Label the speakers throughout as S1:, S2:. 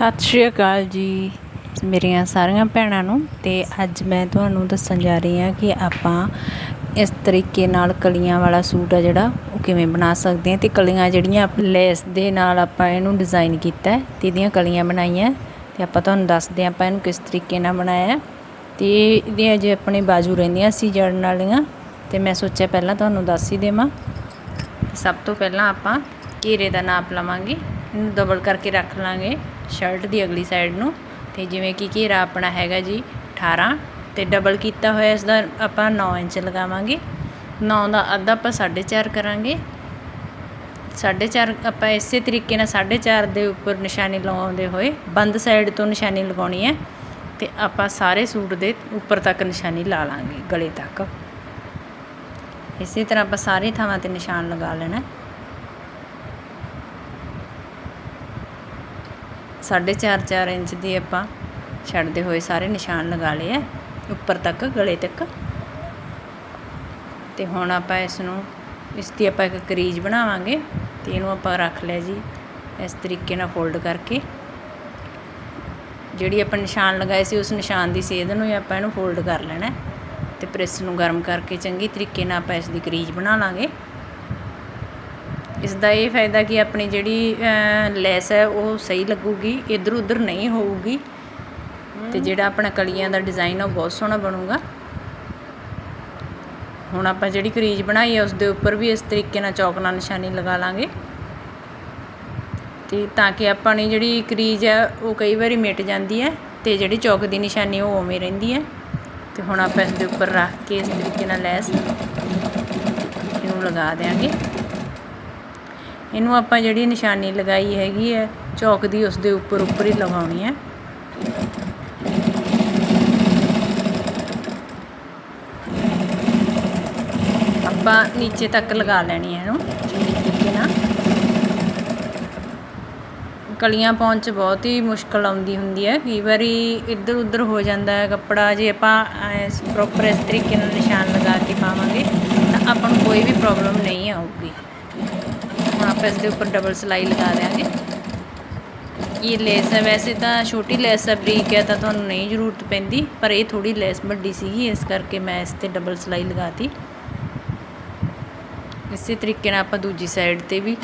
S1: ਸਤਿ ਸ਼੍ਰੀ ਅਕਾਲ ਜੀ ਮੇਰੀਆਂ ਸਾਰੀਆਂ ਭੈਣਾਂ ਨੂੰ ਤੇ ਅੱਜ ਮੈਂ ਤੁਹਾਨੂੰ ਦੱਸਣ ਜਾ ਰਹੀ ਹਾਂ ਕਿ ਆਪਾਂ ਇਸ ਤਰੀਕੇ ਨਾਲ ਕਲੀਆਂ ਵਾਲਾ ਸੂਟ ਆ ਜਿਹੜਾ, ਉਹ ਕਿਵੇਂ ਬਣਾ ਸਕਦੇ ਹਾਂ ਤੇ ਕਲੀਆਂ ਜਿਹੜੀਆਂ ਲੈਸ ਦੇ ਨਾਲ ਆਪਾਂ ਇਹਨੂੰ ਡਿਜ਼ਾਈਨ ਕੀਤਾ ਹੈ, ਤੇ ਇਹਦੀਆਂ ਕਲੀਆਂ ਬਣਾਈਆਂ ਤੇ ਆਪਾਂ ਤੁਹਾਨੂੰ ਦੱਸਦੇ ਹਾਂ ਆਪਾਂ ਇਹਨੂੰ ਕਿਸ ਤਰੀਕੇ ਨਾਲ ਬਣਾਇਆ ਹੈ। ਤੇ ਇਹਦੀਆਂ ਜੇ ਆਪਣੇ ਬਾਜੂ ਰਹਿੰਦੀਆਂ ਸੀ ਜੜਨ ਵਾਲੀਆਂ ਤੇ ਮੈਂ ਸੋਚਿਆ ਪਹਿਲਾਂ ਤੁਹਾਨੂੰ ਦੱਸ ਹੀ ਦੇਵਾਂ ਸਭ ਤੋਂ ਪਹਿਲਾਂ ਆਪਾਂ ਘੇਰੇ ਦਾ ਨਾਪ ਲਵਾਂਗੇ, ਇਹਨੂੰ ਡਬਲ ਕਰਕੇ ਰੱਖ ਲਾਂਗੇ ਸ਼ਰਟ ਦੀ ਅਗਲੀ ਸਾਈਡ ਨੂੰ ਤੇ ਜਿਵੇਂ ਕਿ ਘੇਰਾ ਆਪਣਾ ਹੈਗਾ ਜੀ 18 ਤੇ ਡਬਲ ਕੀਤਾ ਹੋਇਆ ਇਸ ਦਾ ਆਪਾਂ 9 ਇੰਚ ਲਗਾਵਾਂਗੇ। 9 ਦਾ ਅੱਧਾ ਆਪਾਂ 4.5 ਕਰਾਂਗੇ। 4.5 ਆਪਾਂ ਇਸੇ ਤਰੀਕੇ ਨਾਲ 4.5 ਦੇ ਉੱਪਰ ਨਿਸ਼ਾਨੀ ਲਗਾਉਂਦੇ ਹੋਏ ਬੰਦ ਸਾਈਡ ਤੋਂ ਨਿਸ਼ਾਨੀ ਲਗਾਉਣੀ ਹੈ ਤੇ ਆਪਾਂ ਸਾਰੇ ਸੂਟ ਦੇ ਉੱਪਰ ਤੱਕ ਨਿਸ਼ਾਨੀ ਲਾ ਲਾਂਗੇ ਗਲੇ ਤੱਕ। ਇਸੇ ਤਰ੍ਹਾਂ ਆਪਾਂ ਸਾਰੇ ਥਾਵਾਂ ਤੇ ਨਿਸ਼ਾਨ ਲਗਾ ਲੈਣਾ ਹੈ। ਸਾਢੇ ਚਾਰ ਚਾਰ ਇੰਚ ਦੀ ਆਪਾਂ ਛੱਡਦੇ ਹੋਏ ਸਾਰੇ ਨਿਸ਼ਾਨ ਲਗਾ ਲਏ ਆ, ਉੱਪਰ ਤੱਕ, ਗਲੇ ਤੱਕ ਤੇ ਹੁਣ ਆਪਾਂ ਇਸ ਨੂੰ ਇਸ ਦੀ ਆਪਾਂ ਇੱਕ ਕਰੀਜ ਬਣਾਵਾਂਗੇ ਤੇ ਇਹਨੂੰ ਆਪਾਂ ਰੱਖ ਲਿਆ ਜੀ, ਇਸ ਤਰੀਕੇ ਨਾਲ ਫੋਲਡ ਕਰਕੇ ਜਿਹੜੀ ਆਪਾਂ ਨਿਸ਼ਾਨ ਲਗਾਏ ਸੀ, ਉਸ ਨਿਸ਼ਾਨ ਦੀ ਸੇਧ ਨੂੰ ਹੀ ਆਪਾਂ ਇਹਨੂੰ ਫੋਲਡ ਕਰ ਲੈਣਾ ਹੈ ਤੇ ਪ੍ਰੈਸ ਨੂੰ ਗਰਮ ਕਰਕੇ ਚੰਗੀ ਤਰੀਕੇ ਨਾਲ ਆਪਾਂ ਇਸ ਦੀ ਕਰੀਜ ਬਣਾ ਲਾਂਗੇ ਇਸ ਦਾ ਇਹ ਫਾਇਦਾ ਕਿ ਆਪਣੀ ਜਿਹੜੀ ਲੈਸ ਹੈ ਉਹ ਸਹੀ ਲੱਗੂਗੀ ਇਧਰ ਉਧਰ ਨਹੀਂ ਹੋਊਗੀ। ਤੇ ਜਿਹੜਾ ਆਪਣਾ ਕਲੀਆਂ ਦਾ ਡਿਜ਼ਾਈਨ ਆ ਉਹ ਬਹੁਤ ਸੋਹਣਾ ਬਣੂਗਾ। ਹੁਣ ਆਪਾਂ ਜਿਹੜੀ ਕਰੀਜ ਬਣਾਈ ਹੈ ਉਸ ਦੇ ਉੱਪਰ ਵੀ ਇਸ ਤਰੀਕੇ ਨਾਲ ਚੌਕ ਨਾਲ ਨਿਸ਼ਾਨੀ ਲਗਾ ਲਾਂਗੇ। ਤੇ ਤਾਂ ਕਿ ਆਪਣੀ ਜਿਹੜੀ ਕਰੀਜ ਹੈ ਉਹ ਕਈ ਵਾਰੀ ਮਿਟ ਜਾਂਦੀ ਹੈ ਤੇ ਜਿਹੜੀ ਚੌਕ ਦੀ ਨਿਸ਼ਾਨੀ ਉਹ ਉਵੇਂ ਰਹਿੰਦੀ ਹੈ। ਤੇ ਹੁਣ ਆਪਾਂ ਇਸ ਦੇ ਉੱਪਰ ਰੱਖ ਕੇ ਇਸ ਤਰੀਕੇ ਨਾਲ ਲੈਸ ਇਹਨੂੰ ਲਗਾ ਦੇਾਂਗੇ ਇਹਨੂੰ ਆਪਾਂ ਜਿਹੜੀ ਨਿਸ਼ਾਨੀ ਲਗਾਈ ਹੈਗੀ ਹੈ, ਚੌਕ ਦੀ ਉਸ ਦੇ ਉੱਪਰ ਉੱਪਰ ਹੀ ਲਗਾਉਣੀ ਹੈ। ਆਪਾਂ ਨੀਚੇ ਤੱਕ ਲਗਾ ਲੈਣੀ ਹੈ ਇਹਨੂੰ, ਚੰਗੀ ਤਰੀਕੇ ਨਾਲ। ਕਲੀਆਂ ਪਾਉਣ 'ਚ ਬਹੁਤ ਹੀ ਮੁਸ਼ਕਲ ਆਉਂਦੀ ਹੁੰਦੀ ਹੈ। ਕਈ ਵਾਰੀ ਇੱਧਰ ਉੱਧਰ ਹੋ ਜਾਂਦਾ ਹੈ ਕੱਪੜਾ, ਜੇ ਆਪਾਂ ਪ੍ਰੋਪਰ ਇਸ ਤਰੀਕੇ ਨਾਲ ਨਿਸ਼ਾਨ ਲਗਾ ਕੇ ਪਾਵਾਂਗੇ ਤਾਂ ਆਪਾਂ ਨੂੰ ਕੋਈ ਵੀ ਪ੍ਰੋਬਲਮ ਨਹੀਂ ਆਊਗੀ। ਹੁਣ ਆਪਾਂ ਇਸ ਦੇ ਉੱਪਰ ਡਬਲ ਸਲਾਈ ਲਗਾ ਦਿਆਂਗੇ ਇਹ ਲੈਸ ਹੈ ਵੈਸੇ ਤਾਂ ਛੋਟੀ ਲੈਸ ਹੈ ਬਰੀਕ ਹੈ ਤਾਂ ਤੁਹਾਨੂੰ ਨਹੀਂ ਜ਼ਰੂਰਤ ਪੈਂਦੀ ਪਰ ਇਹ ਥੋੜੀ ਲੈਸ ਵੱਡੀ ਸੀਗੀ ਇਸ ਕਰਕੇ ਮੈਂ ਇਸ ਤੇ ਡਬਲ ਸਲਾਈ ਲਗਾਤੀ ਇਸੇ ਤਰੀਕੇ ਨਾਲ ਆਪਾਂ ਦੂਜੀ ਸਾਈਡ ਤੇ ਵੀ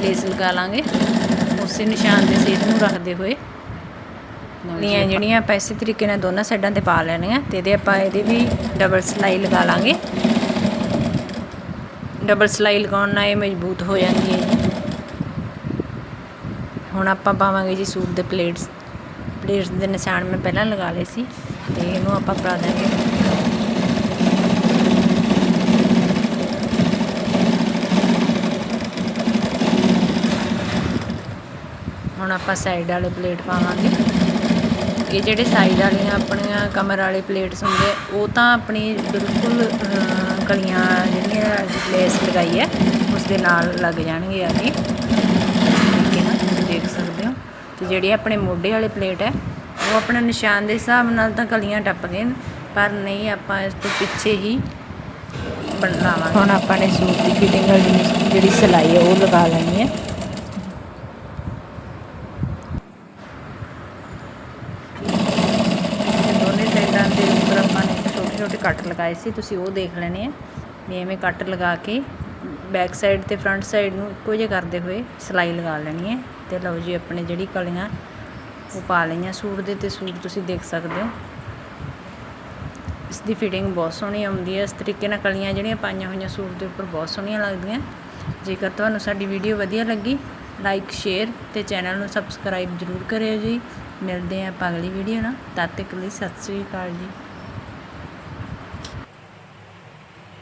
S1: ਲੇਸ ਲਗਾ ਲਾਂਗੇ ਉਸੇ ਨਿਸ਼ਾਨ ਦੇ ਸੇਧ ਨੂੰ ਰੱਖਦੇ ਹੋਏ ਲੀਆਂ ਜਿਹੜੀਆਂ ਆਪਾਂ ਇਸੇ ਤਰੀਕੇ ਨਾਲ ਦੋਨਾਂ ਸਾਈਡਾਂ ਤੇ ਪਾ ਲੈਣੀਆਂ ਤੇ ਇਹਦੇ ਆਪਾਂ ਇਹਦੇ ਵੀ ਡਬਲ ਸਲਾਈ ਲਗਾ ਲਾਂਗੇ ਡਬਲ ਸਲਾਈ ਲਗਾਉਣ ਨਾਲ ਇਹ ਮਜ਼ਬੂਤ ਹੋ ਜਾਂਦੀ ਹੈ ਜੀ। ਹੁਣ ਆਪਾਂ ਪਾਵਾਂਗੇ ਜੀ ਸੂਟ ਦੇ ਪਲੇਟਸ। ਪਲੇਟਸ ਦੇ ਨਿਸ਼ਾਨ ਮੈਂ ਪਹਿਲਾਂ ਲਗਾ ਲਏ ਸੀ ਤੇ ਇਹਨੂੰ ਆਪਾਂ ਪਾ ਦਾਂਗੇ। ਹੁਣ ਆਪਾਂ ਸਾਈਡ ਵਾਲੇ ਪਲੇਟ ਪਾਵਾਂਗੇ। ਇਹ ਜਿਹੜੇ ਸਾਈਡ ਵਾਲੀਆਂ ਆਪਣੀਆਂ ਕਮਰ ਵਾਲੇ ਪਲੇਟਸ ਹੁੰਦੇ ਉਹ ਤਾਂ ਆਪਣੀ ਬਿਲਕੁਲ ਕਲੀਆਂ ਜਿਹੜੀਆਂ ਲੈਸ ਲਗਾਈ ਹੈ ਉਸ ਦੇ ਨਾਲ ਲੱਗ ਜਾਣਗੇ ਆ ਕੇ। ਤਰੀਕੇ ਨਾਲ ਤੁਸੀਂ ਦੇਖ ਸਕਦੇ ਹੋ। ਤੇ ਜਿਹੜੀ ਆਪਣੇ ਮੋਢੇ ਵਾਲੇ ਪਲੇਟ ਹੈ ਉਹ ਆਪਣਾ ਨਿਸ਼ਾਨ ਦੇ ਹਿਸਾਬ ਨਾਲ ਤਾਂ ਕਲੀਆਂ ਟੱਪ ਗਏ ਨੇ, ਪਰ ਨਹੀਂ ਆਪਾਂ ਇਸ ਤੋਂ ਪਿੱਛੇ ਹੀ ਬਣਾਵਾਂਗੇ ਹੁਣ ਆਪਾਂ ਨੇ ਸੂਟ ਦੀ ਫਿਟਿੰਗ ਜਿਹੜੀ ਸਿਲਾਈ ਹੈ ਉਹ ਲਗਾ ਲੈਣੀ ਹੈ ਦੋਨੇ ਸਾਈਡਾਂ ਦੇ ਉੱਪਰ ਆਪਾਂ ਨੇ ਛੋਟੇ ਕੱਟ ਲਗਾਏ ਸੀ, ਤੁਸੀਂ ਉਹ ਦੇਖ ਲੈਣੇ ਆ। ਵੀ ਐਵੇਂ ਕੱਟ ਲਗਾ ਕੇ ਬੈਕ ਸਾਈਡ ਤੇ ਫਰੰਟ ਸਾਈਡ ਨੂੰ ਇੱਕੋ ਜਿਹਾ ਕਰਦੇ ਹੋਏ ਸਿਲਾਈ ਲਗਾ ਲੈਣੀ ਹੈ। ਤੇ ਲਓ ਜੀ, ਆਪਣੇ ਜਿਹੜੀ ਕਲੀਆਂ ਉਹ ਪਾ ਲਈਆਂ। ਸੂਟ ਦੇ ਤੇ ਸੂਟ ਤੁਸੀਂ ਦੇਖ ਸਕਦੇ ਹੋ। ਇਸ ਦੀ ਫਿਟਿੰਗ ਬਹੁਤ ਸੋਹਣੀ ਆਉਂਦੀ ਹੈ। ਇਸ ਤਰੀਕੇ ਨਾਲ ਕਲੀਆਂ ਜਿਹੜੀਆਂ ਪਾਈਆਂ ਹੋਈਆਂ ਸੂਟ ਦੇ ਉੱਪਰ ਬਹੁਤ ਸੋਹਣੀਆਂ ਲੱਗਦੀਆਂ। ਜੇਕਰ ਤੁਹਾਨੂੰ ਸਾਡੀ ਵੀਡੀਓ ਵਧੀਆ ਲੱਗੀ ਲਾਈਕ ਸ਼ੇਅਰ ਤੇ ਚੈਨਲ ਨੂੰ ਸਬਸਕ੍ਰਾਈਬ ਜ਼ਰੂਰ ਕਰਿਓ ਜੀ। ਮਿਲਦੇ ਹਾਂ ਆਪਾਂ ਅਗਲੀ ਵੀਡੀਓ ਨਾਲ। ਤਦ ਤੱਕ ਲਈ ਸਤਿ ਸ੍ਰੀ ਅਕਾਲ ਜੀ।